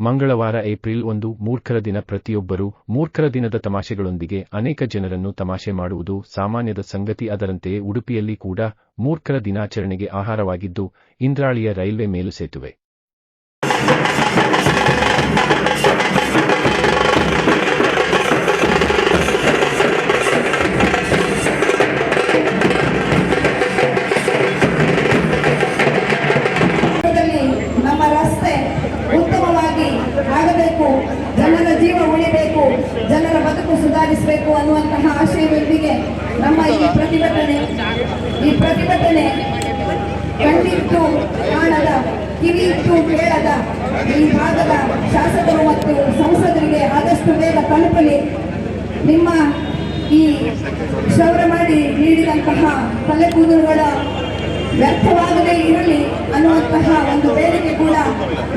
ಮಂಗಳವಾರ ಏಪ್ರಿಲ್ ಒಂದು, ಮೂರ್ಖರ ದಿನ ಪ್ರತಿಯೊಬ್ಬರೂ ಮೂರ್ಖರ ದಿನದ ತಮಾಷೆಗಳೊಂದಿಗೆ ಅನೇಕ ಜನರನ್ನು ತಮಾಷೆ ಮಾಡುವುದು ಸಾಮಾನ್ಯದ ಸಂಗತಿ. ಅದರಂತೆಯೇ ಉಡುಪಿಯಲ್ಲಿ ಕೂಡ ಮೂರ್ಖರ ದಿನಾಚರಣೆಗೆ ಆಹಾರವಾಗಿದ್ದು, ಇಂದ್ರಾಳಿಯ ರೈಲ್ವೆ ಮೇಲುಸೇತುವೆ ದಲ್ಲಿ ಬದುಕು ಸುಧಾರಿಸಬೇಕು ಅನ್ನುವಂತಹ ಆಶಯದೊಂದಿಗೆ ನಮ್ಮ ಈ ಪ್ರತಿಭಟನೆ ಈ ಪ್ರತಿಭಟನೆ ಕಣ್ಣಿಟ್ಟು ಕಾಣದ, ಕಿವಿಯಿಟ್ಟು ಕೇಳದ ಈ ಭಾಗದ ಶಾಸಕರು ಮತ್ತು ಸಂಸದರಿಗೆ ಆದಷ್ಟು ಬೇಗ ತಲುಪಲಿ. ನಿಮ್ಮ ಈ ಕ್ಷೌರ ಮಾಡಿ ನೀಡಿದಂತಹ ತಲೆಕೂದಲುಗಳ ವ್ಯರ್ಥವಾಗದೇ ಇರಲಿ ಅನ್ನುವಂತಹ ಒಂದು ಬೇಡಿಕೆ ಕೂಡ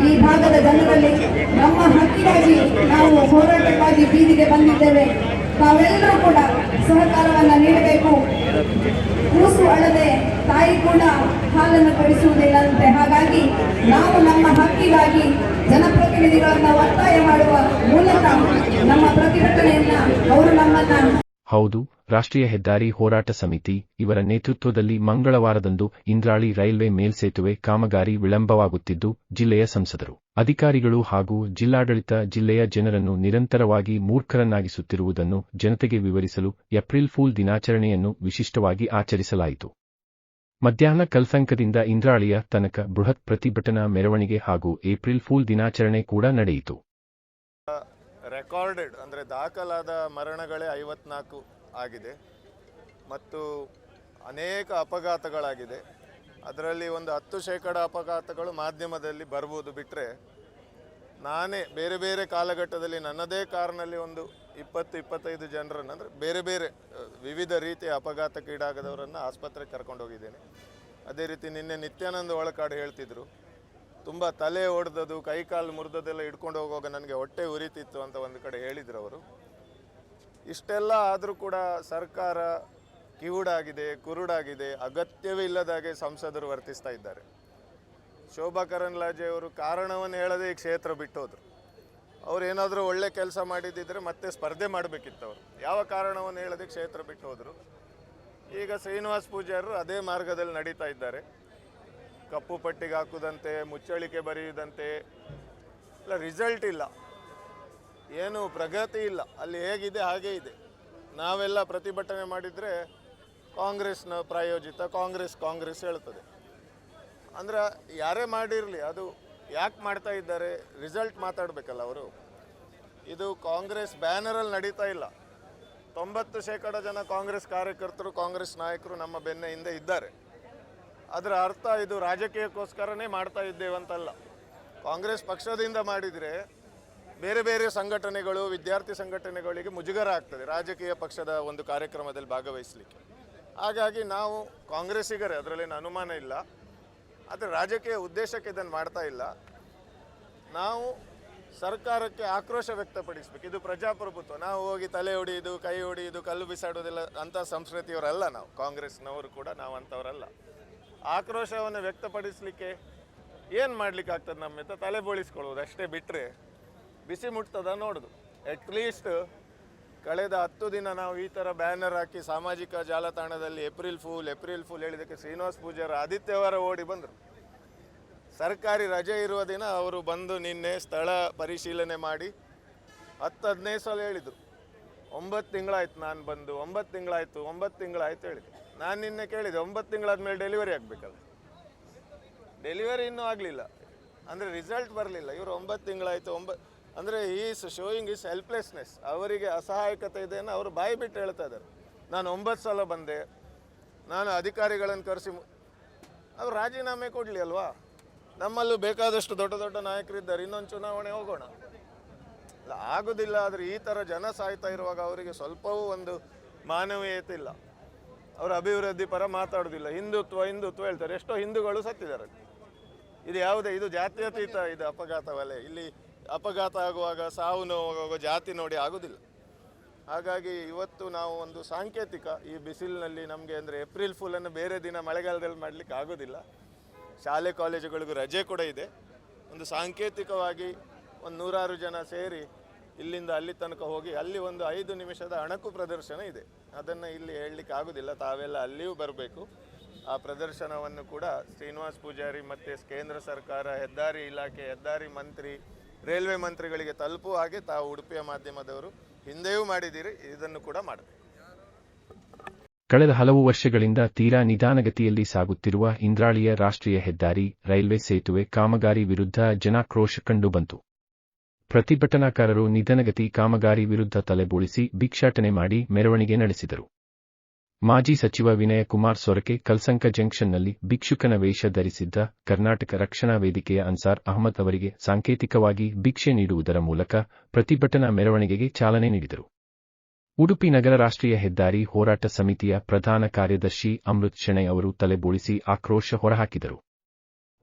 ಈ ಭಾಗದ ಜನರಲ್ಲಿ ನಮ್ಮ ಹಕ್ಕಿಗಾಗಿ ನಾವು ಹೋರಾಟಕ್ಕಾಗಿ ಬೀದಿಗೆ ಬಂದಿದ್ದೇವೆ. ತಾವೆಲ್ಲರೂ ಕೂಡ ಸಹಕಾರವನ್ನು ನೀಡಬೇಕು. ಕೂಸು ಅಳದೆ ತಾಯಿ ಕೂಡ ಹಾಲನ್ನು ಕೊಡಿಸುವುದಿಲ್ಲಂತೆ ಹಾಗಾಗಿ ನಾವು ನಮ್ಮ ಹಕ್ಕಿಗಾಗಿ ಜನಪ್ರತಿನಿಧಿಗಳನ್ನ ಒತ್ತಾಯ ಮಾಡುವ ಮೂಲಕ ನಮ್ಮ ಪ್ರತಿಭಟನೆಯನ್ನ ಅವರು ನಮ್ಮನ್ನ ಹೌದು, ರಾಷ್ಟ್ರೀಯ ಹೆದ್ದಾರಿ ಹೋರಾಟ ಸಮಿತಿ ಇವರ ನೇತೃತ್ವದಲ್ಲಿ ಮಂಗಳವಾರದಂದು ಇಂದ್ರಾಳಿ ರೈಲ್ವೆ ಮೇಲ್ಸೇತುವೆ ಕಾಮಗಾರಿ ವಿಳಂಬವಾಗುತ್ತಿದ್ದು, ಜಿಲ್ಲೆಯ ಸಂಸದರು, ಅಧಿಕಾರಿಗಳು ಹಾಗೂ ಜಿಲ್ಲಾಡಳಿತ ಜಿಲ್ಲೆಯ ಜನರನ್ನು ನಿರಂತರವಾಗಿ ಮೂರ್ಖರನ್ನಾಗಿಸುತ್ತಿರುವುದನ್ನು ಜನತೆಗೆ ವಿವರಿಸಲು ಏಪ್ರಿಲ್ ಫೂಲ್ ದಿನಾಚರಣೆಯನ್ನು ವಿಶಿಷ್ಟವಾಗಿ ಆಚರಿಸಲಾಯಿತು. ಮಧ್ಯಾಹ್ನ ಕಲ್ಸಂಕದಿಂದ ಇಂದ್ರಾಳಿಯ ತನಕ ಬೃಹತ್ ಪ್ರತಿಭಟನಾ ಮೆರವಣಿಗೆ ಹಾಗೂ ಏಪ್ರಿಲ್ ಫೂಲ್ ದಿನಾಚರಣೆ ಕೂಡ ನಡೆಯಿತು. ರೆಕಾರ್ಡೆಡ್, ಅಂದರೆ ದಾಖಲಾದ ಮರಣಗಳೇ ಐವತ್ನಾಲ್ಕು ಆಗಿದೆ. ಮತ್ತು ಅನೇಕ ಅಪಘಾತಗಳಾಗಿದೆ. ಅದರಲ್ಲಿ ಒಂದು ಹತ್ತು ಶೇಕಡ ಅಪಘಾತಗಳು ಮಾಧ್ಯಮದಲ್ಲಿ ಬರ್ಬೋದು ಬಿಟ್ಟರೆ ನಾನೇ ಬೇರೆ ಬೇರೆ ಕಾಲಘಟ್ಟದಲ್ಲಿ ನನ್ನದೇ ಕಾರ್ನಲ್ಲಿ ಒಂದು ಇಪ್ಪತ್ತು, ಇಪ್ಪತ್ತೈದು ಜನರನ್ನು, ಅಂದರೆ ಬೇರೆ ಬೇರೆ ವಿವಿಧ ರೀತಿಯ ಅಪಘಾತಕ್ಕೀಡಾಗದವರನ್ನು ಆಸ್ಪತ್ರೆಗೆ ಕರ್ಕೊಂಡು ಹೋಗಿದ್ದೇನೆ. ಅದೇ ರೀತಿ ನಿನ್ನೆ ನಿತ್ಯಾನಂದ ಒಳಕಾಡು ಹೇಳ್ತಿದ್ರು ತುಂಬ ತಲೆ ಒಡೆದದು ಕೈ ಕಾಲು ಮುರಿದದೆಲ್ಲ ಹಿಡ್ಕೊಂಡು ಹೋಗುವಾಗ ನನಗೆ ಹೊಟ್ಟೆ ಉರಿತಿತ್ತು ಅಂತ ಒಂದು ಕಡೆ ಹೇಳಿದರು ಅವರು. ಇಷ್ಟೆಲ್ಲ ಆದರೂ ಕೂಡ ಸರ್ಕಾರ ಕಿವುಡಾಗಿದೆ, ಕುರುಡಾಗಿದೆ, ಅಗತ್ಯವೇ ಇಲ್ಲದಾಗೆ ಸಂಸದರು ವರ್ತಿಸ್ತಾ ಇದ್ದಾರೆ. ಶೋಭಾ ಕರಂದ್ಲಾಜೆ ಅವರು ಕಾರಣವನ್ನು ಹೇಳದೆ ಈ ಕ್ಷೇತ್ರ ಬಿಟ್ಟೋದ್ರು. ಅವ್ರು ಏನಾದರೂ ಒಳ್ಳೆ ಕೆಲಸ ಮಾಡಿದ್ದಿದ್ರೆ ಮತ್ತೆ ಸ್ಪರ್ಧೆ ಮಾಡಬೇಕಿತ್ತು ಅವರು. ಯಾವ ಕಾರಣವನ್ನು ಹೇಳದೆ ಕ್ಷೇತ್ರ ಬಿಟ್ಟು ಹೋದರು ಈಗ ಶ್ರೀನಿವಾಸ್ ಪೂಜಾರರು ಅದೇ ಮಾರ್ಗದಲ್ಲಿ ನಡೀತಾ ಇದ್ದಾರೆ. ಕಪ್ಪು ಪಟ್ಟಿಗೆ ಹಾಕುದಂತೆ, ಮುಚ್ಚಳಿಕೆ ಬರೆಯುವುದಂತೆ ಇಲ್ಲ ರಿಸಲ್ಟ್ ಇಲ್ಲ. ಏನು ಪ್ರಗತಿ ಇಲ್ಲ. ಅಲ್ಲಿ ಹೇಗಿದೆ, ಹಾಗೇ ಇದೆ. ನಾವೆಲ್ಲ ಪ್ರತಿಭಟನೆ ಮಾಡಿದರೆ ಕಾಂಗ್ರೆಸ್ನ ಪ್ರಾಯೋಜಿತ ಕಾಂಗ್ರೆಸ್ ಕಾಂಗ್ರೆಸ್ ಹೇಳ್ತದೆ. ಅಂದ್ರೆ ಯಾರೇ ಮಾಡಿರಲಿ, ಅದು ಯಾಕೆ ಮಾಡ್ತಾ ಇದ್ದಾರೆ ರಿಸಲ್ಟ್ ಮಾತಾಡಬೇಕಲ್ಲ ಅವರು. ಇದು ಕಾಂಗ್ರೆಸ್ ಬ್ಯಾನರಲ್ಲಿ ನಡೀತಾ ಇಲ್ಲ. ತೊಂಬತ್ತು ಶೇಕಡ ಜನ ಕಾಂಗ್ರೆಸ್ ಕಾರ್ಯಕರ್ತರು, ಕಾಂಗ್ರೆಸ್ ನಾಯಕರು ನಮ್ಮ ಬೆನ್ನ ಹಿಂದೆ ಇದ್ದಾರೆ. ಅದರ ಅರ್ಥ ಇದು ರಾಜಕೀಯಕ್ಕೋಸ್ಕರನೇ ಮಾಡ್ತಾ ಇದ್ದೇವಂತಲ್ಲ ಕಾಂಗ್ರೆಸ್ ಪಕ್ಷದಿಂದ ಮಾಡಿದರೆ ಬೇರೆ ಬೇರೆ ಸಂಘಟನೆಗಳು, ವಿದ್ಯಾರ್ಥಿ ಸಂಘಟನೆಗಳಿಗೆ ಮುಜುಗರ ಆಗ್ತದೆ ರಾಜಕೀಯ ಪಕ್ಷದ ಒಂದು ಕಾರ್ಯಕ್ರಮದಲ್ಲಿ ಭಾಗವಹಿಸಲಿಕ್ಕೆ. ಹಾಗಾಗಿ ನಾವು ಕಾಂಗ್ರೆಸ್ಸಿಗರೇ ಅದರಲ್ಲೇನು ಅನುಮಾನ ಇಲ್ಲ. ಆದರೆ ರಾಜಕೀಯ ಉದ್ದೇಶಕ್ಕೆ ಇದನ್ನು ಮಾಡ್ತಾ ಇಲ್ಲ. ನಾವು ಸರ್ಕಾರಕ್ಕೆ ಆಕ್ರೋಶ ವ್ಯಕ್ತಪಡಿಸಬೇಕು. ಇದು ಪ್ರಜಾಪ್ರಭುತ್ವ. ನಾವು ಹೋಗಿ ತಲೆ ಹೊಡೆಯೋದು, ಕೈ ಹೊಡೆಯೋದು, ಕಲ್ಲು ಬಿಸಾಡೋದಿಲ್ಲ ಅಂಥ ಸಂಸ್ಕೃತಿಯವರಲ್ಲ ನಾವು. ಕಾಂಗ್ರೆಸ್ನವರು ಕೂಡ ನಾವು ಅಂಥವರಲ್ಲ. ಆಕ್ರೋಶವನ್ನು ವ್ಯಕ್ತಪಡಿಸಲಿಕ್ಕೆ ಏನು ಮಾಡ್ಲಿಕ್ಕೆ ಆಗ್ತದೆ ನಮ್ಮ ಹತ್ರ? ತಲೆ ಬೋಳಿಸ್ಕೊಳ್ಳೋದು ಅಷ್ಟೇ ಬಿಟ್ಟರೆ ಬಿಸಿ ಮುಟ್ತದ ನೋಡೋದು. ಅಟ್ಲೀಸ್ಟ್ ಕಳೆದ ಹತ್ತು ದಿನ ನಾವು ಈ ಥರ ಬ್ಯಾನರ್ ಹಾಕಿ ಸಾಮಾಜಿಕ ಜಾಲತಾಣದಲ್ಲಿ ಏಪ್ರಿಲ್ ಫೂಲ್ ಏಪ್ರಿಲ್ ಫೂಲ್ ಹೇಳಿದ್ದಕ್ಕೆ ಶ್ರೀನಿವಾಸ್ ಪೂಜಾರ ಆದಿತ್ಯವಾರ ಓಡಿ ಬಂದರು. ಸರ್ಕಾರಿ ರಜೆ ಇರುವ ದಿನ ಅವರು ಬಂದು ನಿನ್ನೆ ಸ್ಥಳ ಪರಿಶೀಲನೆ ಮಾಡಿ ಹತ್ತು ಹದಿನೈದು ಸಲ ಹೇಳಿದರು. ಒಂಬತ್ತು ತಿಂಗಳಾಯ್ತು ನಾನು ಬಂದು, ಒಂಬತ್ತು ತಿಂಗಳಾಯಿತು, ಒಂಬತ್ತು ತಿಂಗಳಾಯ್ತು ಹೇಳಿದೆ. ನಾನು ನಿನ್ನೆ ಕೇಳಿದೆ, ಒಂಬತ್ತು ತಿಂಗಳಾದ್ಮೇಲೆ ಡೆಲಿವರಿ ಆಗಬೇಕಲ್ಲ. ಡೆಲಿವರಿ ಇನ್ನೂ ಆಗಲಿಲ್ಲ. ಅಂದರೆ ರಿಸಲ್ಟ್ ಬರಲಿಲ್ಲ. ಇವರು ಒಂಬತ್ತು ತಿಂಗಳಾಯಿತು ಒಂಬತ್ತು ಅಂದರೆ ಈಸ್ ಶೋಯಿಂಗ್ ಇಸ್ ಹೆಲ್ಪ್ಲೆಸ್ನೆಸ್ ಅವರಿಗೆ ಅಸಹಾಯಕತೆ ಇದೆ ಅನ್ನೋ ಅವರು ಬಾಯಿ ಬಿಟ್ಟು ಹೇಳ್ತಾ ಇದ್ದಾರೆ. ನಾನು ಒಂಬತ್ತು ಸಲ ಬಂದೆ. ನಾನು ಅಧಿಕಾರಿಗಳನ್ನು ಕರೆಸಿ ಅವ್ರು ರಾಜೀನಾಮೆ ಕೊಡಲಿ ಅಲ್ವಾ? ನಮ್ಮಲ್ಲೂ ಬೇಕಾದಷ್ಟು ದೊಡ್ಡ ದೊಡ್ಡ ನಾಯಕರಿದ್ದಾರೆ. ಇನ್ನೊಂದು ಚುನಾವಣೆ ಹೋಗೋಣ. ಆಗೋದಿಲ್ಲ. ಆದರೆ ಈ ಥರ ಜನ ಸಾಯ್ತಾ ಇರುವಾಗ ಅವರಿಗೆ ಸ್ವಲ್ಪವೂ ಒಂದು ಮಾನವೀಯತೆ ಇಲ್ಲ. ಅವರು ಅಭಿವೃದ್ಧಿ ಪರ ಮಾತಾಡೋದಿಲ್ಲ ಹಿಂದುತ್ವ ಹಿಂದುತ್ವ ಹೇಳ್ತಾರೆ. ಎಷ್ಟೋ ಹಿಂದೂಗಳು ಸತ್ತಿದ್ದಾರೆ. ಇದು ಯಾವುದೇ, ಇದು ಜಾತ್ಯತೀತ, ಇದು ಅಪಘಾತವಲ್ಲ. ಇಲ್ಲಿ ಅಪಘಾತ ಆಗುವಾಗ, ಸಾವು ನೋವಾಗುವಾಗ ಜಾತಿ ನೋಡಿ ಆಗೋದಿಲ್ಲ ಹಾಗಾಗಿ ಇವತ್ತು ನಾವು ಒಂದು ಸಾಂಕೇತಿಕ, ಈ ಬಿಸಿಲಿನಲ್ಲಿ ನಮಗೆ ಅಂದರೆ ಏಪ್ರಿಲ್ ಫುಲನ್ನು ಬೇರೆ ದಿನ ಮಳೆಗಾಲದಲ್ಲಿ ಮಾಡಲಿಕ್ಕೆ ಆಗೋದಿಲ್ಲ ಶಾಲೆ, ಕಾಲೇಜುಗಳಿಗೂ ರಜೆ ಕೂಡ ಇದೆ. ಒಂದು ಸಾಂಕೇತಿಕವಾಗಿ ಒಂದು ನೂರಾರು ಜನ ಸೇರಿ ಇಲ್ಲಿಂದ ಅಲ್ಲಿ ತನಕ ಹೋಗಿ ಅಲ್ಲಿ ಒಂದು ಐದು ನಿಮಿಷದ ಅಣಕು ಪ್ರದರ್ಶನ ಇದೆ. ಅದನ್ನು ಇಲ್ಲಿ ಹೇಳಲಿಕ್ಕೆ ಆಗೋದಿಲ್ಲ. ತಾವೆಲ್ಲ ಅಲ್ಲಿಯೂ ಬರಬೇಕು. ಆ ಪ್ರದರ್ಶನವನ್ನು ಕೂಡ ಶ್ರೀನಿವಾಸ್ ಪೂಜಾರಿ ಮತ್ತು ಕೇಂದ್ರ ಸರ್ಕಾರ, ಹೆದ್ದಾರಿ ಇಲಾಖೆ, ಹೆದ್ದಾರಿ ಮಂತ್ರಿ, ರೈಲ್ವೆ ಮಂತ್ರಿಗಳಿಗೆ ತಲುಪುವ ಹಾಗೆ ತಾವು ಉಡುಪಿಯ ಮಾಧ್ಯಮದವರು ಹಿಂದೆಯೂ ಮಾಡಿದ್ದೀರಿ. ಇದನ್ನು ಕೂಡ ಮಾಡಬೇಕು. ಕಳೆದ ಹಲವು ವರ್ಷಗಳಿಂದ ತೀರಾ ನಿಧಾನಗತಿಯಲ್ಲಿ ಸಾಗುತ್ತಿರುವ ಇಂದ್ರಾಳಿಯ ರಾಷ್ಟ್ರೀಯ ಹೆದ್ದಾರಿ ರೈಲ್ವೆ ಸೇತುವೆ ಕಾಮಗಾರಿ ವಿರುದ್ಧ ಜನಾಕ್ರೋಶ ಕಂಡುಬಂತು ಪ್ರತಿಭಟನಾಕಾರರು ನಿಧನಗತಿ ಕಾಮಗಾರಿ ವಿರುದ್ಧ ತಲೆಬೋಳಿಸಿ ಭಿಕ್ಷಾಟನೆ ಮಾಡಿ ಮೆರವಣಿಗೆ ನಡೆಸಿದರು. ಮಾಜಿ ಸಚಿವ ವಿನಯ ಕುಮಾರ್ ಸೊರಕೆ ಕಲ್ಸಂಕ ಜಂಕ್ಷನ್ನಲ್ಲಿ ಭಿಕ್ಷುಕನ ವೇಷ ಧರಿಸಿದ್ದ ಕರ್ನಾಟಕ ರಕ್ಷಣಾ ವೇದಿಕೆಯ ಅನ್ಸಾರ್ ಅಹಮದ್ ಅವರಿಗೆ ಸಾಂಕೇತಿಕವಾಗಿ ಭಿಕ್ಷೆ ನೀಡುವುದರ ಮೂಲಕ ಪ್ರತಿಭಟನಾ ಮೆರವಣಿಗೆಗೆ ಚಾಲನೆ ನೀಡಿದರು. ಉಡುಪಿ ನಗರ ರಾಷ್ಟ್ರೀಯ ಹೆದ್ದಾರಿ ಹೋರಾಟ ಸಮಿತಿಯ ಪ್ರಧಾನ ಕಾರ್ಯದರ್ಶಿ ಅಮೃತ್ ಶೆಣೈ ಅವರು ತಲೆಬೋಳಿಸಿ ಆಕ್ರೋಶ ಹೊರಹಾಕಿದರು.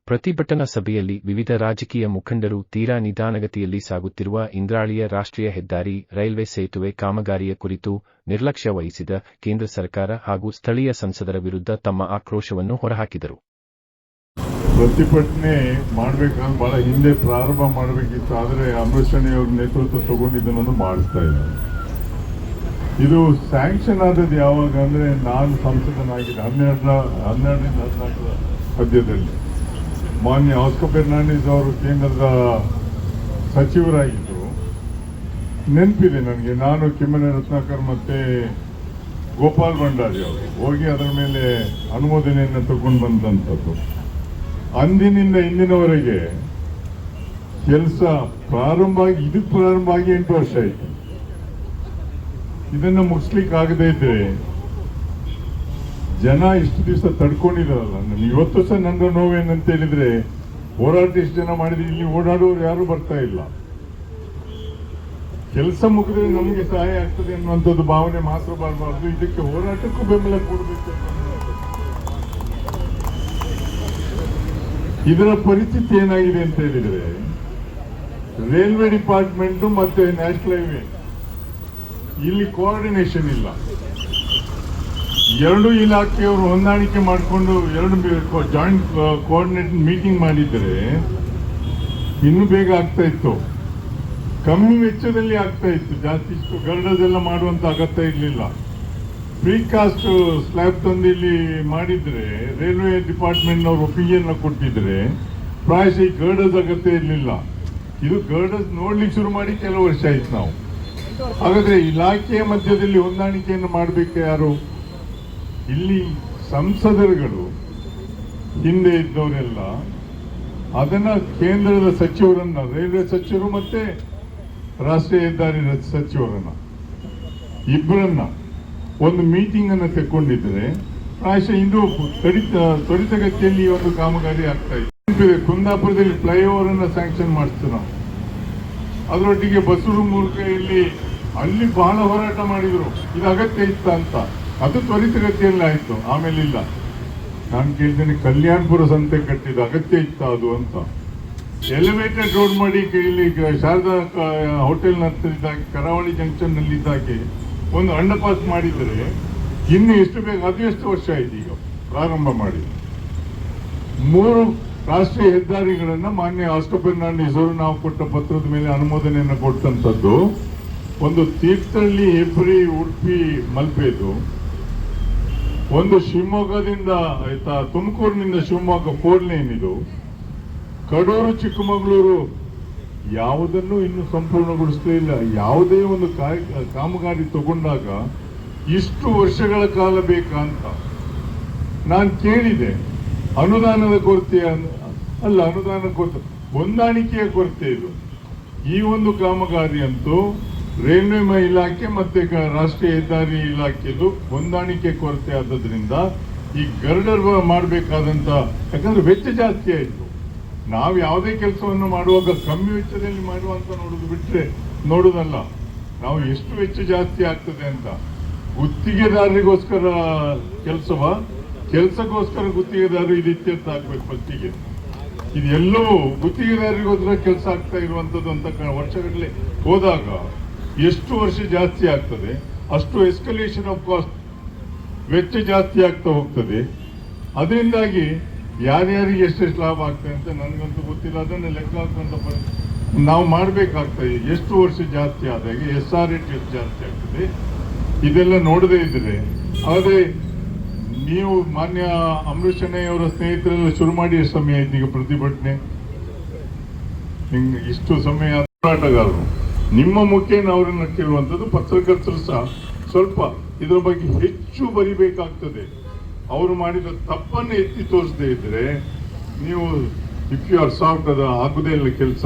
ಪ್ರತಿಭಟನಾ ಸಭೆಯಲ್ಲಿ ವಿವಿಧ ರಾಜಕೀಯ ಮುಖಂಡರು ತೀರಾ ನಿಧಾನಗತಿಯಲ್ಲಿ ಸಾಗುತ್ತಿರುವ ಇಂದ್ರಾಳಿಯ ರಾಷ್ಟ್ರೀಯ ಹೆದ್ದಾರಿ, ರೈಲ್ವೆ ಸೇತುವೆ ಕಾಮಗಾರಿಯ ಕುರಿತು ನಿರ್ಲಕ್ಷ್ಯ ವಹಿಸಿದ ಕೇಂದ್ರ ಸರ್ಕಾರ ಹಾಗೂ ಸ್ಥಳೀಯ ಸಂಸದರ ವಿರುದ್ಧ ತಮ್ಮ ಆಕ್ರೋಶವನ್ನು ಹೊರಹಾಕಿದರು. ಪ್ರತಿಭಟನೆ ಮಾಡಬೇಕಂದ್ರೆ ಬಹಳ ಹಿಂದೆ ಪ್ರಾರಂಭ ಮಾಡಬೇಕಿತ್ತು. ಆದರೆ ಅಮೃತಣಿ ಅವ್ರ ನೇತೃತ್ವ ತಗೊಂಡಿದ್ದನ್ನು ಮಾಡಿಸ್ತಾ ಇದ್ದಾರೆ ಇದು ಸ್ಯಾಂಕ್ಷನ್ ಆದದ್ದು ಯಾವಾಗ ಅಂದ್ರೆ ನಾನು ಸಂಸದನಾಗಿದ್ದೆ ಹನ್ನೆರಡರ, ಹನ್ನೆರಡರಿಂದ ಹದಿನಾಲ್ಕರ ಮಧ್ಯದಲ್ಲಿ. ಮಾನ್ಯ ಆಸ್ಕರ್ ಫೆರ್ನಾಂಡಿಸ್ ಅವರು ಕೇಂದ್ರದ ಸಚಿವರಾಗಿದ್ದರು ನೆನಪಿದೆ ನನಗೆ. ನಾನು ಕೆಮ್ಮನೆ ರತ್ನಾಕರ್ ಮತ್ತೆ ಗೋಪಾಲ್ ಭಂಡಾರಿ ಅವರು ಹೋಗಿ ಅದರ ಮೇಲೆ ಅನುಮೋದನೆಯನ್ನು ತಗೊಂಡು ಬಂದಂಥದ್ದು ಅಂದಿನಿಂದ ಇಂದಿನವರೆಗೆ ಕೆಲಸ ಪ್ರಾರಂಭ ಆಗಿ, ಇದಕ್ಕೆ ಪ್ರಾರಂಭ ಆಗಿ ಎಂಟು ವರ್ಷ ಆಯಿತು. ಇದನ್ನು ಮುಗಿಸ್ಲಿಕ್ಕೆ ಆಗದೇ ಇದ್ರೆ ಜನ ಇಷ್ಟು ದಿವಸ ತಡ್ಕೊಂಡಿದಾರಲ್ಲ ನಾನು ಇವತ್ತು ಸಹ ನನ್ನ ನೋವೇನಂತ ಹೇಳಿದ್ರೆ, ಹೋರಾಟ ಇಷ್ಟು ಜನ ಮಾಡಿದ್ರೆ ಇಲ್ಲಿ ಓಡಾಡುವವರು ಯಾರು ಬರ್ತಾ ಇಲ್ಲ. ಕೆಲಸ ಮುಗಿದ್ರೆ ನಮಗೆ ಸಹಾಯ ಆಗ್ತದೆ ಅನ್ನುವಂಥದ್ದು ಭಾವನೆ ಮಾತ್ರ ಬರಬಾರ್ದು. ಇದಕ್ಕೆ ಹೋರಾಟಕ್ಕೂ ಬೆಂಬಲ ಕೊಡಬೇಕು. ಇದರ ಪರಿಸ್ಥಿತಿ ಏನಾಗಿದೆ ಅಂತ ಹೇಳಿದ್ರೆ ರೈಲ್ವೆ ಡಿಪಾರ್ಟ್ಮೆಂಟ್ ಮತ್ತೆ ನ್ಯಾಷನಲ್ ಹೈವೇ ಇಲ್ಲಿ ಕೋಆರ್ಡಿನೇಷನ್ ಇಲ್ಲ. ಎರಡು ಇಲಾಖೆಯವರು ಹೊಂದಾಣಿಕೆ ಮಾಡಿಕೊಂಡು ಎರಡು ಜಾಯಿಂಟ್ ಕೋಆರ್ಡಿನೇಟ್ ಮೀಟಿಂಗ್ ಮಾಡಿದರೆ ಇನ್ನೂ ಬೇಗ ಆಗ್ತಾ ಇತ್ತು. ಕಮ್ಮಿ ವೆಚ್ಚದಲ್ಲಿ ಆಗ್ತಾ ಇತ್ತು. ಜಾಸ್ತಿ ಇಷ್ಟು ಗರ್ಡದೆಲ್ಲ ಮಾಡುವಂತ ಅಗತ್ಯ ಇರಲಿಲ್ಲ. ಪ್ರೀಕಾಸ್ಟ್ ಸ್ಲ್ಯಾಬ್ ತಂದು ಇಲ್ಲಿ ಮಾಡಿದ್ರೆ ರೈಲ್ವೆ ಡಿಪಾರ್ಟ್ಮೆಂಟ್ನವ್ರು ಒಪಿನಿಯನ್ ಕೊಟ್ಟಿದ್ರೆ ಪ್ರಾಯಶಃ ಈ ಗರ್ಡಸ್ ಅಗತ್ಯ ಇರಲಿಲ್ಲ. ಇದು ಗರ್ಡಸ್ ನೋಡ್ಲಿಕ್ಕೆ ಶುರು ಮಾಡಿ ಕೆಲವು ವರ್ಷ ಆಯ್ತು ನಾವು. ಹಾಗಾದ್ರೆ ಇಲಾಖೆಯ ಮಧ್ಯದಲ್ಲಿ ಹೊಂದಾಣಿಕೆಯನ್ನು ಮಾಡಬೇಕು ಯಾರು? ಇಲ್ಲಿ ಸಂಸದರುಗಳು ಹಿಂದೆ ಇದ್ದವರೆಲ್ಲ ಅದನ್ನ ಕೇಂದ್ರದ ಸಚಿವರನ್ನು, ರೈಲ್ವೆ ಸಚಿವರು ಮತ್ತೆ ರಾಷ್ಟ್ರೀಯ ಹೆದ್ದಾರಿ ಸಚಿವರನ್ನು ಇಬ್ಬರನ್ನ ಒಂದು ಮೀಟಿಂಗ್ ಅನ್ನು ತೆಕ್ಕೊಂಡಿದ್ರೆ ಪ್ರಾಯಶಃ ಇಂದು ತ್ವರಿತ, ತ್ವರಿತಗತಿಯಲ್ಲಿ ಒಂದು ಕಾಮಗಾರಿ ಆಗ್ತಾ ಇದೆ. ಕುಂದಾಪುರದಲ್ಲಿ ಫ್ಲೈಓವರ್ ಅನ್ನ ಸ್ಯಾಂಕ್ಷನ್ ಮಾಡಿಸ್ತು ನಾವು. ಅದರೊಟ್ಟಿಗೆ ಬಸರು ಮೂಲಕ ಇಲ್ಲಿ ಅಲ್ಲಿ ಬಹಳ ಹೋರಾಟ ಮಾಡಿದ್ರು. ಇದು ಅಗತ್ಯ ಇತ್ತ ಅಂತ. ಅದು ತ್ವರಿತಗತಿಯಲ್ಲಿ ಆಯ್ತು, ಆಮೇಲೆ ಇಲ್ಲ. ನಾನು ಕೇಳ್ತೇನೆ, ಕಲ್ಯಾಣಪುರ ಸಂತೆ ಕಟ್ಟಿದ ಅಗತ್ಯ ಇತ್ತ ಅದು ಅಂತ. ಎಲಿವೇಟೆಡ್ ರೋಡ್ ಮಾಡಿ ಇಲ್ಲಿ ಶಾರದಾ ಹೋಟೆಲ್ ಇದ್ದಾಗೆ ಕರಾವಳಿ ಜಂಕ್ಷನ್ನಲ್ಲಿ ಇದ್ದಾಗೆ ಒಂದು ಅಂಡ ಪಾಸ್ ಮಾಡಿದರೆ ಇನ್ನು ಎಷ್ಟು ಬೇಗ, ಅದು ಎಷ್ಟು ವರ್ಷ ಆಯ್ತು ಈಗ ಪ್ರಾರಂಭ ಮಾಡಿ? ಮೂರು ರಾಷ್ಟ್ರೀಯ ಹೆದ್ದಾರಿಗಳನ್ನ ಮಾನ್ಯ ಹೆಸರು ನಾವು ಕೊಟ್ಟ ಪತ್ರದ ಮೇಲೆ ಅನುಮೋದನೆಯನ್ನು ಕೊಟ್ಟಂತದ್ದು ಒಂದು ತೀರ್ಥಹಳ್ಳಿ, ಹೆಬ್ರಿ, ಉಡುಪಿ, ಮಲ್ಪೆದು ಒಂದು ಶಿವಮೊಗ್ಗದಿಂದ ಆಯ್ತಾ, ತುಮಕೂರಿನಿಂದ ಶಿವಮೊಗ್ಗ ಫೋರ್ ಲೈನ್ ಇದು. ಕಡೂರು, ಚಿಕ್ಕಮಗಳೂರು ಯಾವುದನ್ನು ಇನ್ನು ಸಂಪೂರ್ಣಗೊಳಿಸಲೇ ಇಲ್ಲ. ಯಾವುದೇ ಒಂದು ಕಾಮಗಾರಿ ತಗೊಂಡಾಗ ಇಷ್ಟು ವರ್ಷಗಳ ಕಾಲ ಬೇಕಾ ಅಂತ ನಾನು ಕೇಳಿದೆ. ಅನುದಾನದ ಕೊರತೆ ಅಲ್ಲ ಅನುದಾನ ಕೊರತೆ, ಹೊಂದಾಣಿಕೆಯ ಕೊರತೆ ಇದು. ಈ ಒಂದು ಕಾಮಗಾರಿ ಅಂತೂ ರೈಲ್ವೆ ಇಲಾಖೆ ಮತ್ತೆ ರಾಷ್ಟ್ರೀಯ ಹೆದ್ದಾರಿ ಇಲಾಖೆದು ಹೊಂದಾಣಿಕೆ ಕೊರತೆ ಆದ್ದರಿಂದ ಈ ಗರ್ಡರ್ ಮಾಡಬೇಕಾದಂತ, ಯಾಕಂದ್ರೆ ವೆಚ್ಚ ಜಾಸ್ತಿ ಆಯಿತು. ನಾವು ಯಾವುದೇ ಕೆಲಸವನ್ನು ಮಾಡುವಾಗ ಕಮ್ಮಿ ವೆಚ್ಚದಲ್ಲಿ ಮಾಡುವಂತ ನೋಡುದು ಬಿಟ್ರೆ ನೋಡೋದಲ್ಲ. ನಾವು ಎಷ್ಟು ವೆಚ್ಚ ಜಾಸ್ತಿ ಆಗ್ತದೆ ಅಂತ. ಗುತ್ತಿಗೆದಾರರಿಗೋಸ್ಕರ ಕೆಲಸವ, ಕೆಲಸಕ್ಕೋಸ್ಕರ ಗುತ್ತಿಗೆದಾರರು ಇದು ಇತ್ಯರ್ಥ ಆಗ್ಬೇಕು ಫಸ್ಟಿಗೆ. ಇದೆಲ್ಲವೂ ಗುತ್ತಿಗೆದಾರರಿಗೋಸ್ಕರ ಕೆಲಸ ಆಗ್ತಾ ಇರುವಂತದ್ದು ಅಂತ ವರ್ಷಗಟ್ಟಲೆ ಹೋದಾಗ ಎಷ್ಟು ವರ್ಷ ಜಾಸ್ತಿ ಆಗ್ತದೆ, ಅಷ್ಟು ಎಸ್ಕಲೇಷನ್ ಆಫ್ ಕಾಸ್ಟ್ ವೆಚ್ಚ ಜಾಸ್ತಿ ಆಗ್ತಾ ಹೋಗ್ತದೆ. ಅದರಿಂದಾಗಿ ಯಾರ್ಯಾರಿಗೆ ಎಷ್ಟೆಷ್ಟು ಲಾಭ ಆಗ್ತದೆ ಅಂತ ನನಗಂತೂ ಗೊತ್ತಿಲ್ಲ. ಅದನ್ನು ಲೆಕ್ಕ ಹಾಕುವಂತ ಪರಿ- ನಾವು ಮಾಡಬೇಕಾಗ್ತದೆ ಎಷ್ಟು ವರ್ಷ ಜಾಸ್ತಿ ಆದಾಗ ಎಸ್ ಆರ್ ಎಟ್ ಎಷ್ಟು ಜಾಸ್ತಿ ಆಗ್ತದೆ? ಇದೆಲ್ಲ ನೋಡದೇ ಇದ್ರೆ ಆದರೆ ನೀವು ಮಾನ್ಯ ಅಮೃತ್ ಅವರ ಸ್ನೇಹಿತರೆಲ್ಲ ಶುರು ಮಾಡಿ ಸಮಯ ಆಯ್ತು ಈಗ ಪ್ರತಿಭಟನೆ. ನಿಮ್ಗೆ ಇಷ್ಟು ಸಮಯ ಹೋರಾಟಗಾರರು ನಿಮ್ಮ ಮುಖೇನ ಅವರನ್ನ ಕೇಳುವಂಥದ್ದು ಪತ್ರಕರ್ತರು ಸಹ. ಸ್ವಲ್ಪ ಇದರ ಬಗ್ಗೆ ಹೆಚ್ಚು ಬರಿಬೇಕಾಗ್ತದೆ. ಅವರು ಮಾಡಿದ ತಪ್ಪನ್ನು ಎತ್ತಿ ತೋರಿಸದೇ ಇದ್ರೆ ನೀವು ಇಫ್ ಯು ಆರ್ ಸಾಫ್ಟ್ ಅದು ಆಗುದೇ ಇಲ್ಲ ಕೆಲಸ.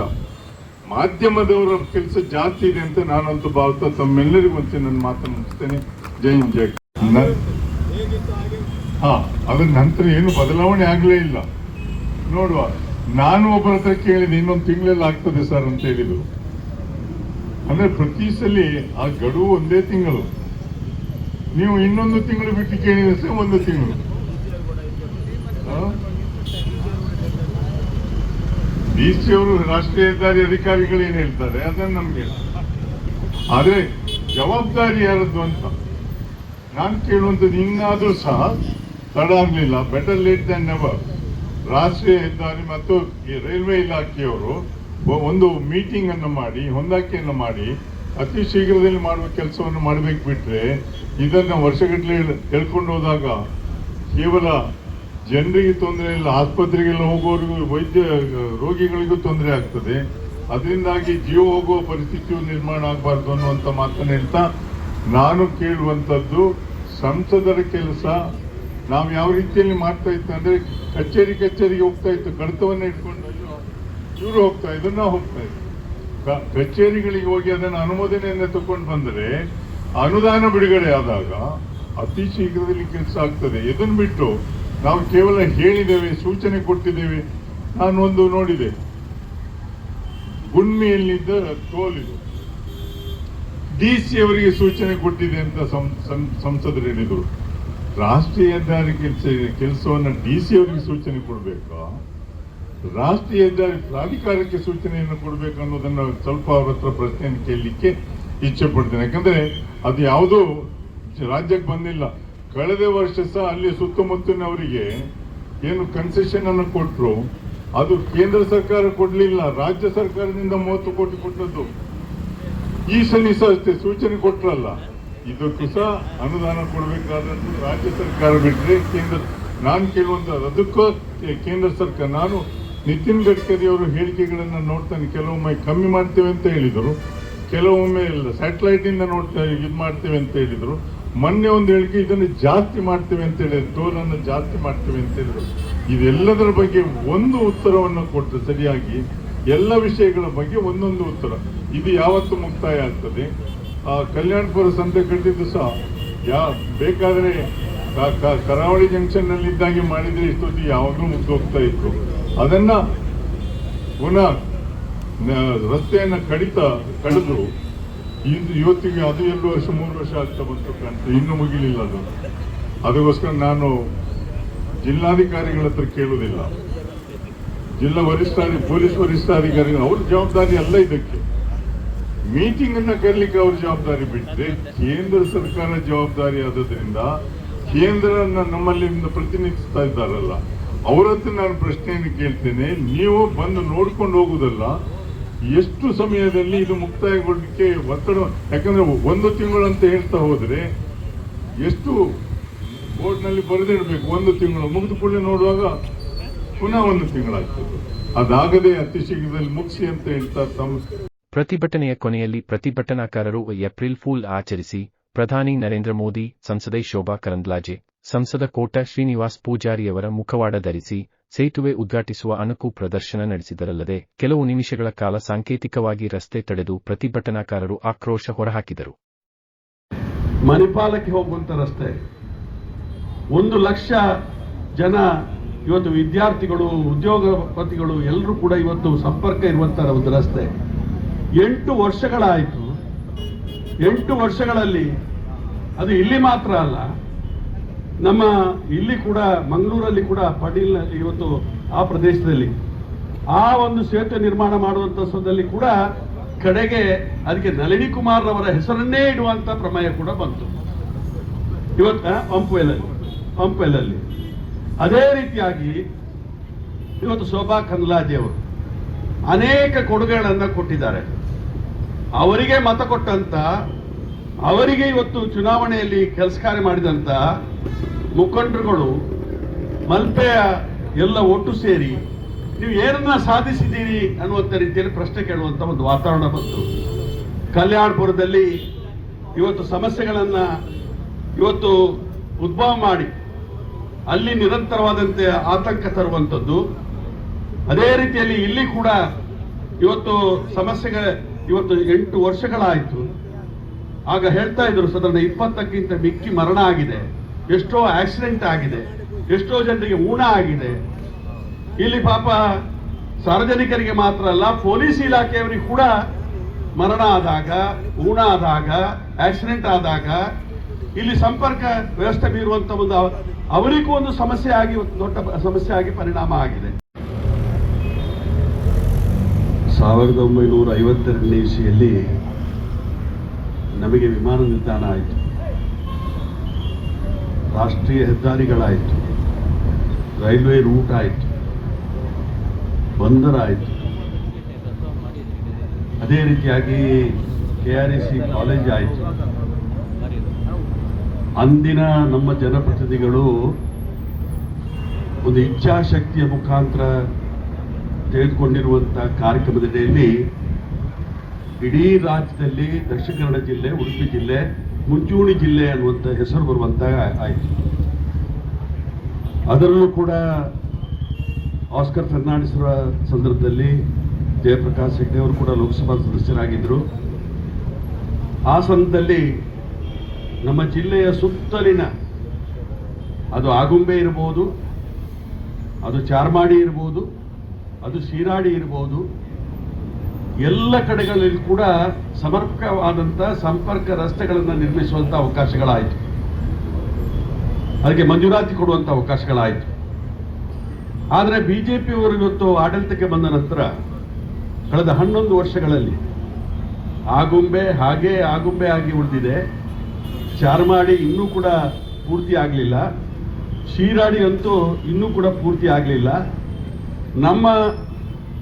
ಮಾಧ್ಯಮದವರ ಕೆಲಸ ಜಾಸ್ತಿ ಇದೆ ಅಂತ ನಾನಂತೂ ಭಾವಿಸ್ತಾ ತಮ್ಮೆಲ್ಲರಿಗೂ ಮುಂಚೆ ನನ್ನ ಮಾತನ್ನು ಮುಗಿಸ್ತೇನೆ. ಜೈ ಹಿಂದ್, ಜೈ ಹಾ ಅದ್ರ ನಂತರ ಏನು ಬದಲಾವಣೆ ಆಗಲೇ ಇಲ್ಲ. ನೋಡುವ, ನಾನು ಒಬ್ಬರ ಹತ್ರ ಕೇಳಿದೆ, ಇನ್ನೊಂದು ತಿಂಗಳಲ್ಲಿ ಆಗ್ತದೆ ಸರ್ ಅಂತ ಹೇಳಿದ್ರು. ಅಂದ್ರೆ ಪ್ರತಿ ಸಲ ಆ ಗಡುವು ಒಂದೇ ತಿಂಗಳು. ನೀವು ಇನ್ನೊಂದು ತಿಂಗಳು ಬಿಟ್ಟು ಕೇಳಿದ್ರೆ ಒಂದು ತಿಂಗಳು. ಡಿ ಸಿ ಅವರು ರಾಷ್ಟ್ರೀಯ ಹೆದ್ದಾರಿ ಅಧಿಕಾರಿಗಳು ಏನ್ ಹೇಳ್ತಾರೆ? ಅದನ್ನ ನಮ್ಗೆ ಆದ್ರೆ ಜವಾಬ್ದಾರಿ ಯಾರದ್ದು ಅಂತ? ನಾನು ಕೇಳುವಂಥದ್ದು ಇನ್ನಾದ್ರೂ ಸಹ ತಡ ಆಗ್ಲಿಲ್ಲ. Better late than never. ರಾಷ್ಟ್ರೀಯ ಹೆದ್ದಾರಿ ಮತ್ತು ರೈಲ್ವೆ ಇಲಾಖೆಯವರು ಒಂದು ಮೀಟಿಂಗ್ ಅನ್ನು ಮಾಡಿ, ಹೊಂದಾಣಿಕೆಯನ್ನು ಮಾಡಿ, ಅತಿ ಶೀಘ್ರದಲ್ಲಿ ಮಾಡುವ ಕೆಲಸವನ್ನು ಮಾಡಬೇಕು ಬಿಟ್ರೆ, ಇದನ್ನು ವರ್ಷಗಟ್ಟಲೆ ಹೇಳ್ಕೊಂಡು ಹೋದಾಗ ಕೇವಲ ಜನರಿಗೆ ತೊಂದರೆ ಇಲ್ಲ, ಆಸ್ಪತ್ರೆಗೆಲ್ಲ ಹೋಗೋರಿಗೂ, ವೈದ್ಯ, ರೋಗಿಗಳಿಗೂ ತೊಂದರೆ ಆಗ್ತದೆ. ಅದರಿಂದಾಗಿ ಜೀವ ಹೋಗುವ ಪರಿಸ್ಥಿತಿಯು ನಿರ್ಮಾಣ ಆಗಬಾರ್ದು ಅನ್ನುವಂಥ ಮಾತನ್ನು ಹೇಳ್ತಾ, ನಾನು ಕೇಳುವಂಥದ್ದು, ಸಂಸದರ ಕೆಲಸ, ನಾವು ಯಾವ ರೀತಿಯಲ್ಲಿ ಮಾಡ್ತಾ ಇತ್ತು ಅಂದರೆ ಕಚೇರಿ ಕಚೇರಿಗೆ ಹೋಗ್ತಾ ಇತ್ತು, ಕಡತವನ್ನು ಇಟ್ಕೊಂಡು ಇವರು ಹೋಗ್ತಾ ಇದ್ರು ನಾವು ಹೋಗ್ತಾ ಇದ್ವಿ ಕ- ಕಚೇರಿಗಳಿಗೆ ಹೋಗಿ ಅದನ್ನು ಅನುಮೋದನೆಯನ್ನು ತಗೊಂಡು ಬಂದರೆ ಅನುದಾನ ಬಿಡುಗಡೆ ಆದಾಗ ಅತಿ ಶೀಘ್ರದಲ್ಲಿ ಕೆಲಸ ಆಗ್ತದೆ. ಇದನ್ನು ಬಿಟ್ಟು ನಾವು ಕೇವಲ ಹೇಳಿದ್ದೇವೆ, ಸೂಚನೆ ಕೊಟ್ಟಿದ್ದೇವೆ. ನಾನು ಒಂದು ನೋಡಿದೆ. ಗುಣ್ಮೆಯಲ್ಲಿದ್ದ ಟೋಲ್ ಡಿ ಸಿ ಅವರಿಗೆ ಸೂಚನೆ ಕೊಟ್ಟಿದೆ ಅಂತ ಸಂಸದರು ಹೇಳಿದರು. ರಾಷ್ಟ್ರೀಯ ಹೆದ್ದಾರಿ ಕೆಲಸ, ಕೆಲಸವನ್ನು ಡಿ ಸಿ ಅವರಿಗೆ ಸೂಚನೆ ಕೊಡಬೇಕಾ? ರಾಷ್ಟ್ರೀಯ ಹೆದ್ದಾರಿ ಪ್ರಾಧಿಕಾರಕ್ಕೆ ಸೂಚನೆಯನ್ನು ಕೊಡಬೇಕು ಅನ್ನೋದನ್ನು ಸ್ವಲ್ಪ ಅವ್ರ ಹತ್ರ ಪ್ರಶ್ನೆಯನ್ನು ಕೇಳಲಿಕ್ಕೆ ಇಚ್ಛೆ ಪಡ್ತೇನೆ. ಯಾಕಂದ್ರೆ ಅದು ಯಾವುದೂ ರಾಜ್ಯಕ್ಕೆ ಬಂದಿಲ್ಲ. ಕಳೆದ ವರ್ಷ ಸಹ ಅಲ್ಲಿ ಸುತ್ತಮುತ್ತಲಿನವರಿಗೆ ಏನು ಕನ್ಸೆಷನ್ ಅನ್ನು ಕೊಟ್ಟರು ಅದು ಕೇಂದ್ರ ಸರ್ಕಾರ ಕೊಡ್ಲಿಲ್ಲ, ರಾಜ್ಯ ಸರ್ಕಾರದಿಂದ ಮೂವತ್ತು ಕೋಟಿ ಕೊಟ್ಟದ್ದು. ಈ ಸಲ ಸಹ ಅಷ್ಟೇ ಸೂಚನೆ ಕೊಟ್ಟರಲ್ಲ ಇದಕ್ಕೂ ಸಹ ಅನುದಾನ ಕೊಡಬೇಕಾದದ್ದು ರಾಜ್ಯ ಸರ್ಕಾರ ಬಿಟ್ಟರೆ ಕೇಂದ್ರ, ನಾನು ಕೇಳುವಂತ ಅದಕ್ಕೂ ಕೇಂದ್ರ ಸರ್ಕಾರ, ನಾನು ನಿತಿನ್ ಗಡ್ಕರಿ ಅವರು ಹೇಳಿಕೆಗಳನ್ನು ನೋಡ್ತಾನೆ, ಕೆಲವೊಮ್ಮೆ ಕಮ್ಮಿ ಮಾಡ್ತೇವೆ ಅಂತ ಹೇಳಿದರು, ಕೆಲವೊಮ್ಮೆ ಇಲ್ಲ ಇಂದ ನೋಡ್ತಾ ಇದು ಮಾಡ್ತೇವೆ ಅಂತ ಹೇಳಿದರು. ಮೊನ್ನೆ ಒಂದು ಹೇಳಿಕೆ, ಇದನ್ನು ಜಾಸ್ತಿ ಮಾಡ್ತೇವೆ ಅಂತ ಹೇಳಿದ್ರು ಟೋಲ್ ಅನ್ನು ಜಾಸ್ತಿ ಮಾಡ್ತೇವೆ ಅಂತ ಹೇಳಿದರು. ಇದೆಲ್ಲದರ ಬಗ್ಗೆ ಒಂದು ಉತ್ತರವನ್ನು ಕೊಟ್ಟರು ಸರಿಯಾಗಿ ಎಲ್ಲ ವಿಷಯಗಳ ಬಗ್ಗೆ ಒಂದೊಂದು ಉತ್ತರ. ಇದು ಯಾವತ್ತು ಮುಕ್ತಾಯ ಆಗ್ತದೆ. ಕಲ್ಯಾಣಪುರ ಸಂತೆ ಕಟ್ಟಿದ್ದು ಸಹ, ಯಾ, ಬೇಕಾದರೆ ಕರಾವಳಿ ಜಂಕ್ಷನ್ ಮಾಡಿದರೆ ಇದ್ದಾಗೆ ಮಾಡಿದ್ರೆ ಇಷ್ಟೊತ್ತಿಗೆ ಯಾವಾಗಲೂ ಮುಗ್ದೋಗ್ತಾ ಇತ್ತು. ಅದನ್ನ ಪುನಃ ರಸ್ತೆಯನ್ನ ಕಡಿತ ಕಡಿದು ಇಂದು ಇವತ್ತಿಗೆ ಅದು ಎರಡು ವರ್ಷ, ಮೂರು ವರ್ಷ ಆಗ್ತಾ ಬಂತು ಕಾಣ್ತದೆ ಇನ್ನೂ ಮುಗಿಲಿಲ್ಲ ಅದು. ಅದಕ್ಕೋಸ್ಕರ ನಾನು ಜಿಲ್ಲಾಧಿಕಾರಿಗಳ ಹತ್ರ ಕೇಳುವುದಿಲ್ಲ. ಜಿಲ್ಲಾ ವರಿಷ್ಠಾಧಿ, ಪೊಲೀಸ್ ವರಿಷ್ಠಾಧಿಕಾರಿ, ಅವ್ರ ಜವಾಬ್ದಾರಿ ಅಲ್ಲ ಇದಕ್ಕೆ. ಮೀಟಿಂಗ್ ಅನ್ನ ಕರೀಲಿಕ್ಕೆ ಅವ್ರ ಜವಾಬ್ದಾರಿ ಬಿಟ್ಟರೆ ಕೇಂದ್ರ ಸರ್ಕಾರ ಜವಾಬ್ದಾರಿ ಆದದ್ರಿಂದ ಕೇಂದ್ರ ನಮ್ಮಲ್ಲಿ ಪ್ರತಿನಿಧಿಸ್ತಾ ಇದ್ದಾರಲ್ಲ. ಅವ್ರ ಹತ್ರ ನಾನು ಪ್ರಶ್ನೆಯನ್ನು ಕೇಳ್ತೇನೆ, ನೀವು ಬಂದು ನೋಡ್ಕೊಂಡು ಹೋಗುದಲ್ಲ, ಎಷ್ಟು ಸಮಯದಲ್ಲಿ ಇದು ಮುಕ್ತಾಯಗೊಳ್ಳಲಿಕ್ಕೆ ಒತ್ತಡ, ಯಾಕಂದ್ರೆ ಒಂದು ತಿಂಗಳು ಅಂತ ಹೇಳ್ತಾ ಹೋದ್ರೆ, ಎಷ್ಟು ಬೋರ್ಡ್ನಲ್ಲಿ ಬರೆದಿಡಬೇಕು, ಒಂದು ತಿಂಗಳು, ಮುಗಿದು ಕೂಡಲೇ ನೋಡುವಾಗ ಪುನಃ ಒಂದು ತಿಂಗಳಾಗ್ತದೆ. ಅದಾಗದೆ ಅತಿ ಶೀಘ್ರದಲ್ಲಿ ಮುಗಿಸಿ ಅಂತ ಹೇಳ್ತಾ ತಮ್ಮ ಪ್ರತಿಭಟನೆಯ ಕೊನೆಯಲ್ಲಿ ಪ್ರತಿಭಟನಾಕಾರರು ಏಪ್ರಿಲ್ ಫೂಲ್ ಆಚರಿಸಿ, ಪ್ರಧಾನಿ ನರೇಂದ್ರ ಮೋದಿ, ಸಂಸದೆ ಶೋಭಾ ಕರಂದ್ಲಾಜೆ ಸಂಸದ ಕೋಟ ಶ್ರೀನಿವಾಸ್ ಪೂಜಾರಿಯವರ ಮುಖವಾಡ ಧರಿಸಿ ಸೇತುವೆ ಉದ್ಘಾಟಿಸುವ ಅಣಕು ಪ್ರದರ್ಶನ ನಡೆಸಿದರಲ್ಲದೆ ಕೆಲವು ನಿಮಿಷಗಳ ಕಾಲ ಸಾಂಕೇತಿಕವಾಗಿ ರಸ್ತೆ ತಡೆದು ಪ್ರತಿಭಟನಾಕಾರರು ಆಕ್ರೋಶ ಹೊರಹಾಕಿದರು. ಮಣಿಪಾಲಕ್ಕೆ ಹೋಗುವಂತ ರಸ್ತೆ. ಒಂದು ಲಕ್ಷ ಜನ ಇವತ್ತು ವಿದ್ಯಾರ್ಥಿಗಳು, ಉದ್ಯೋಗಪತಿಗಳು ಎಲ್ಲರೂ ಕೂಡ ಇವತ್ತು ಸಂಪರ್ಕ ಇರುವಂತಹ ಒಂದು ರಸ್ತೆ. ಎಂಟು ವರ್ಷಗಳಾಯಿತು. ಎಂಟು ವರ್ಷಗಳಲ್ಲಿ ಅದು ಇಲ್ಲಿ ಮಾತ್ರ ಅಲ್ಲ ನಮ್ಮ ಇಲ್ಲಿ ಕೂಡ, ಮಂಗಳೂರಲ್ಲಿ ಕೂಡ ಪಡೀಲ್ ಇವತ್ತು ಆ ಪ್ರದೇಶದಲ್ಲಿ, ಆ ಒಂದು ಸೇತುವೆ ನಿರ್ಮಾಣ ಮಾಡುವಂಥ ಸಂದರ್ಭದಲ್ಲಿ ಕೂಡ ಕಡೆಗೆ ಅದಕ್ಕೆ ನಳಿನಿ ಕುಮಾರ್ ಅವರ ಹೆಸರನ್ನೇ ಇಡುವಂತ ಪ್ರಮೇಯ ಕೂಡ ಬಂತು. ಇವತ್ತ ಪಂಪ್ವೆಲಲ್ಲಿ ಪಂಪ್ವೆಲಲ್ಲಿ. ಅದೇ ರೀತಿಯಾಗಿ ಇವತ್ತು ಶೋಭಾ ಕಂದ್ಲಾಜೆ ಅವರು ಅನೇಕ ಕೊಡುಗೆಗಳನ್ನು ಕೊಟ್ಟಿದ್ದಾರೆ. ಅವರಿಗೆ ಮತ ಕೊಟ್ಟಂತ, ಅವರಿಗೆ ಇವತ್ತು ಚುನಾವಣೆಯಲ್ಲಿ ಕೆಲಸ ಕಾರ್ಯ ಮಾಡಿದಂತ ಮುಖಂಡರುಗಳು, ಮಲ್ಪೆಯ ಎಲ್ಲ ಒಟ್ಟು ಸೇರಿ ನೀವು ಏನನ್ನ ಸಾಧಿಸಿದ್ದೀರಿ ಅನ್ನುವಂಥ ರೀತಿಯಲ್ಲಿ ಪ್ರಶ್ನೆ ಕೇಳುವಂಥ ಒಂದು ವಾತಾವರಣ ಬಂತು. ಕಲ್ಯಾಣಪುರದಲ್ಲಿ ಇವತ್ತು ಸಮಸ್ಯೆಗಳನ್ನು ಇವತ್ತು ಉದ್ಭವ ಮಾಡಿ, ಅಲ್ಲಿ ನಿರಂತರವಾದಂತೆ ಆತಂಕ ತರುವಂಥದ್ದು. ಅದೇ ರೀತಿಯಲ್ಲಿ ಇಲ್ಲಿ ಕೂಡ ಇವತ್ತು ಸಮಸ್ಯೆಗಳ ಇವತ್ತು ಎಂಟು ವರ್ಷಗಳಾಯಿತು. ಆಗ ಹೇಳ್ತಾ ಇದ್ರು ಸಾಧಾರಣ ಇಪ್ಪತ್ತಕ್ಕಿಂತ ಮಿಕ್ಕಿ ಮರಣ ಆಗಿದೆ. ಎಷ್ಟೋ ಆಕ್ಸಿಡೆಂಟ್ ಆಗಿದೆ, ಎಷ್ಟೋ ಜನರಿಗೆ ಊಣ ಆಗಿದೆ. ಇಲ್ಲಿ ಪಾಪ ಸಾರ್ವಜನಿಕರಿಗೆ ಮಾತ್ರ ಅಲ್ಲ, ಪೊಲೀಸ್ ಇಲಾಖೆಯವರಿಗೆ ಕೂಡ ಮರಣ ಆದಾಗ ಊಣ ಆದಾಗ, ಆಕ್ಸಿಡೆಂಟ್ ಆದಾಗ ಇಲ್ಲಿ ಸಂಪರ್ಕ ವ್ಯವಸ್ಥೆ ಬೀರುವಂತ ಒಂದು ಅವ- ಅವರಿಗೂ ಒಂದು ಸಮಸ್ಯೆ ಆಗಿ, ದೊಡ್ಡ ಸಮಸ್ಯೆ ಆಗಿ ಪರಿಣಾಮ ಆಗಿದೆ. ಸಾವಿರದ ಒಂಬೈನೂರ ಐವತ್ತೆರಡನೇ ಇಸಿಯಲ್ಲಿ ನಮಗೆ ವಿಮಾನ ನಿಲ್ದಾಣ ಆಯಿತು. ರಾಷ್ಟ್ರೀಯ ಹೆದ್ದಾರಿಗಳಾಯಿತು. ರೈಲ್ವೆ ರೂಟ್ ಆಯಿತು. ಬಂದರಾಯಿತು ಅದೇ ರೀತಿಯಾಗಿ K R A C college ಆಯಿತು. ಅಂದಿನ ನಮ್ಮ ಜನಪ್ರತಿನಿಧಿಗಳು ಒಂದು ಇಚ್ಛಾಶಕ್ತಿಯ ಮುಖಾಂತರ ತೆಗೆದುಕೊಂಡಿರುವಂಥ ಕಾರ್ಯಕ್ರಮದಡಿಯಲ್ಲಿ ಇಡೀ ರಾಜ್ಯದಲ್ಲಿ ದಕ್ಷಿಣ ಕನ್ನಡ ಜಿಲ್ಲೆ, ಉಡುಪಿ ಜಿಲ್ಲೆ ಮುಂಚೂಣಿ ಜಿಲ್ಲೆ ಅನ್ನುವಂಥ ಹೆಸರು ಬರುವಂತ ಆಯಿತು. ಅದರಲ್ಲೂ ಕೂಡ ಆಸ್ಕರ್ ಫರ್ನಾಂಡಿಸ್ರ ಸಂದರ್ಭದಲ್ಲಿ ಜಯಪ್ರಕಾಶ್ ಹೆಗ್ಡೆ ಅವರು ಕೂಡ ಲೋಕಸಭಾ ಸದಸ್ಯರಾಗಿದ್ದರು. ಆ ಸಂದರ್ಭದಲ್ಲಿ ನಮ್ಮ ಜಿಲ್ಲೆಯ ಸುತ್ತಲಿನ ಅದು ಆಗುಂಬೆ ಇರ್ಬೋದು, ಅದು ಚಾರ್ಮಾಡಿ ಇರ್ಬೋದು, ಅದು ಶಿರಾಡಿ ಇರಬಹುದು ಎಲ್ಲ ಕಡೆಗಳಲ್ಲಿ ಕೂಡ ಸಮರ್ಪಕವಾದಂಥ ಸಂಪರ್ಕ ರಸ್ತೆಗಳನ್ನು ನಿರ್ಮಿಸುವಂಥ ಅವಕಾಶಗಳಾಯಿತು. ಅದಕ್ಕೆ ಮಂಜೂರಾತಿ ಕೊಡುವಂಥ ಅವಕಾಶಗಳಾಯಿತು. ಆದರೆ ಬಿಜೆಪಿಯವರು ಇವತ್ತು ಆಡಳಿತಕ್ಕೆ ಬಂದ ನಂತರ ಕಳೆದ ಹನ್ನೊಂದು ವರ್ಷಗಳಲ್ಲಿ ಆಗುಂಬೆ ಹಾಗೆ ಆಗುಂಬೆ ಆಗಿ ಉಳಿದಿದೆ. ಚಾರ್ಮಾಡಿ ಇನ್ನೂ ಕೂಡ ಪೂರ್ತಿ ಆಗಲಿಲ್ಲ. ಶೀರಾಡಿ ಅಂತೂ ಇನ್ನೂ ಕೂಡ ಪೂರ್ತಿ ಆಗಲಿಲ್ಲ. ನಮ್ಮ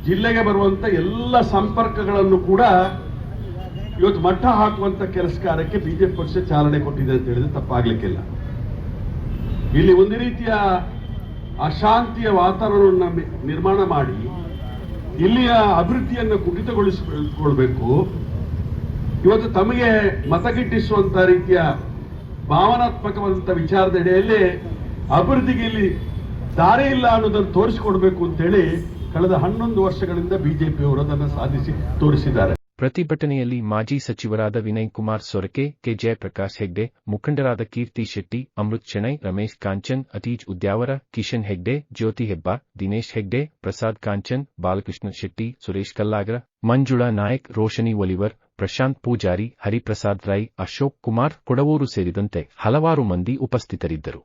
ಜಿಲ್ಲೆಗೆ ಬರುವಂತ ಎಲ್ಲ ಸಂಪರ್ಕಗಳನ್ನು ಕೂಡ ಇವತ್ತು ಮಟ್ಟ ಹಾಕುವಂತ ಕೆಲಸ ಕಾರ್ಯಕ್ಕೆ ಬಿಜೆಪಿ ಪಕ್ಷ ಚಾಲನೆ ಕೊಟ್ಟಿದೆ ಅಂತ ಹೇಳಿದ್ರೆ ತಪ್ಪಾಗ್ಲಿಕ್ಕಿಲ್ಲ. ಇಲ್ಲಿ ಒಂದು ರೀತಿಯ ಅಶಾಂತಿಯ ವಾತಾವರಣವನ್ನು ನಿರ್ಮಾಣ ಮಾಡಿ, ಇಲ್ಲಿಯ ಅಭಿವೃದ್ಧಿಯನ್ನು ಕುಟಿತಗೊಳಿಸಿಕೊಳ್ಬೇಕು ಇವತ್ತು ತಮಗೆ ಮತಗಿಟ್ಟಿಸುವಂತ ರೀತಿಯ ಭಾವನಾತ್ಮಕವಾದಂಥ ವಿಚಾರದಡಿಯಲ್ಲಿ ಅಭಿವೃದ್ಧಿಗೆ ಇಲ್ಲಿ ದಾರಿ ಇಲ್ಲ ಅನ್ನೋದನ್ನು ತೋರಿಸಿಕೊಡ್ಬೇಕು ಅಂತೇಳಿ ಕಳೆದ ಹನ್ನೊಂದು ವರ್ಷಗಳಿಂದ ಬಿಜೆಪಿಯವರು ಅದನ್ನು ಸಾಧಿಸಿ ತೋರಿಸಿದ್ದಾರೆ. ಪ್ರತಿಭಟನೆಯಲ್ಲಿ ಮಾಜಿ ಸಚಿವರಾದ ವಿನಯ್ ಕುಮಾರ್ ಸೊರಕೆ, ಕೆ ಜಯಪ್ರಕಾಶ್ ಹೆಗ್ಡೆ, ಮುಖಂಡರಾದ ಕೀರ್ತಿ ಶೆಟ್ಟಿ, ಅಮೃತ್ ಶೆಣೈ, ರಮೇಶ್ ಕಾಂಚನ್, ಅತೀಜ್ ಉದ್ಯಾವರ, ಕಿಶನ್ ಹೆಗ್ಡೆ, ಜ್ಯೋತಿ ಹೆಬ್ಬಾರ್, ದಿನೇಶ್ ಹೆಗ್ಡೆ, ಪ್ರಸಾದ್ ಕಾಂಚನ್, ಬಾಲಕೃಷ್ಣ ಶೆಟ್ಟಿ, ಸುರೇಶ್ ಕಲ್ಲಾಗರ, ಮಂಜುಳಾ ನಾಯಕ್ ರೋಶನಿ ಒಲಿವರ್, ಪ್ರಶಾಂತ್ ಪೂಜಾರಿ, ಹರಿಪ್ರಸಾದ್ ರೈ, ಅಶೋಕ್ ಕುಮಾರ್ ಕೊಡವೂರು ಸೇರಿದಂತೆ ಹಲವಾರು ಮಂದಿ ಉಪಸ್ಥಿತರಿದ್ದರು.